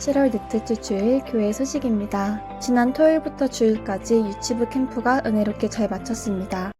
7월 넷째 주일 교회 소식입니다. 지난 토요일부터 주일까지 유치부 캠프가 은혜롭게 잘 마쳤습니다.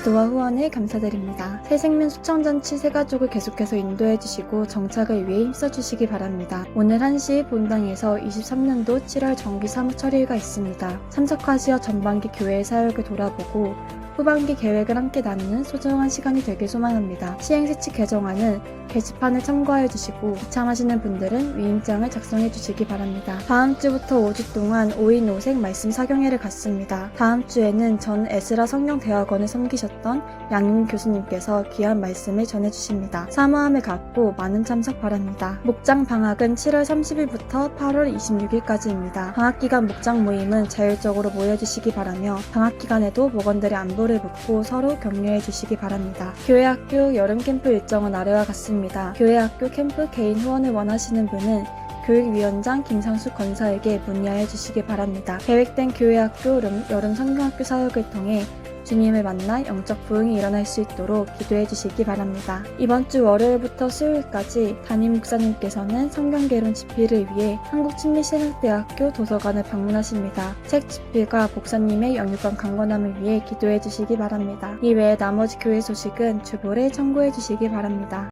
기도와 후원에 감사드립니다. 새생명 수청잔치 새가족을 계속해서 인도해주시고 정착을 위해 힘써주시기 바랍니다. 오늘 1시 본당에서 23년도 7월 정기 사무 처리가 있습니다. 참석하시어 전반기 교회의 사역을 돌아보고 후반기 계획을 함께 나누는 소중한 시간이 되길 소망합니다. 시행세칙 개정안은 게시판을 참고하여 주시고 이참하시는 분들은 위임장을 작성해 주시기 바랍니다. 다음 주부터 5주 동안 5인 5색 말씀 사경회를 갖습니다. 다음 주에는 전 에스라 성령대학원을 섬기셨던 양윤 교수님께서 귀한 말씀을 전해주십니다. 사모함을 갖고 많은 참석 바랍니다. 목장 방학은 7월 30일부터 8월 26일까지입니다. 방학기간 목장 모임은 자율적으로 모여주시기 바라며 방학기간에도 목원들의 안부를 묻고 서로 격려해 주시기 바랍니다. 교회학교 여름 캠프 일정은 아래와 같습니다. 교회학교 캠프 개인 후원을 원하시는 분은 교육위원장 김상숙 권사에게 문의하여 주시기 바랍니다. 계획된 교회학교 여름 성경학교 사역을 통해 주님을 만나 영적 부흥이 일어날 수 있도록 기도해 주시기 바랍니다. 이번 주 월요일부터 수요일까지 담임 목사님께서는 성경개론 집필을 위해 한국친미신학대학교 도서관을 방문하십니다. 책 집필과 목사님의 영유관 강건함을 위해 기도해 주시기 바랍니다. 이외에 나머지 교회 소식은 주보를 참고해 주시기 바랍니다.